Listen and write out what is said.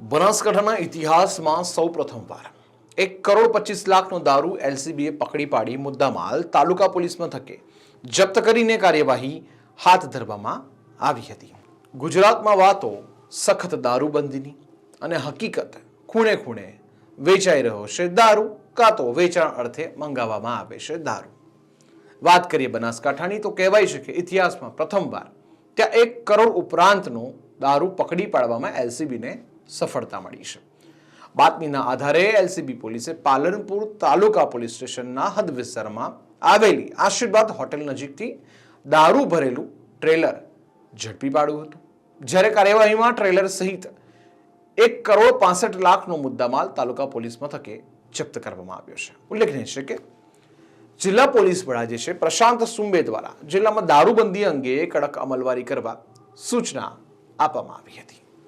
બનાસકાંઠાના ઇતિહાસમાં સૌ પ્રથમવાર એક કરોડ પચીસ લાખનો દારૂ એલસીબીએ પકડી પાડી મુદ્દામાલ તાલુકા પોલીસ મથકે જપ્ત કરીને કાર્યવાહી હાથ ધરવામાં આવી હતી. ગુજરાતમાં વાતો સખત દારૂબંધીની અને હકીકત ખૂણે ખૂણે વેચાઈ રહ્યો છે દારૂ કાં તો વેચાણ અર્થે મંગાવવામાં આવે છે દારૂ. વાત કરીએ બનાસકાંઠાની તો કહેવાય છે કે ઇતિહાસમાં પ્રથમવાર ત્યાં એક કરોડ ઉપરાંતનો દારૂ પકડી પાડવામાં એલસીબીને સફળતા મળી છે. બાતમીના આધારે એલસીબી પોલીસે પાલનપુર તાલુકા પોલીસ સ્ટેશનના હદ વિસ્તારમાં આવેલી આશીર્વાદ હોટેલ નજીકથી દારૂ ભરેલું ટ્રેલર ઝડપી પાડ્યું હતું. જ્યારે કાર્યવાહીમાં ટ્રેલર સહિત એક કરોડ પાસઠ લાખનો મુદ્દામાલ તાલુકા પોલીસ મથકે જપ્ત કરવામાં આવ્યો છે. ઉલ્લેખનીય છે કે જિલ્લા પોલીસ વડા જે છે પ્રશાંત સુંબે દ્વારા જિલ્લામાં દારૂબંધી અંગે કડક અમલવારી કરવા સૂચના આપવામાં આવી હતી.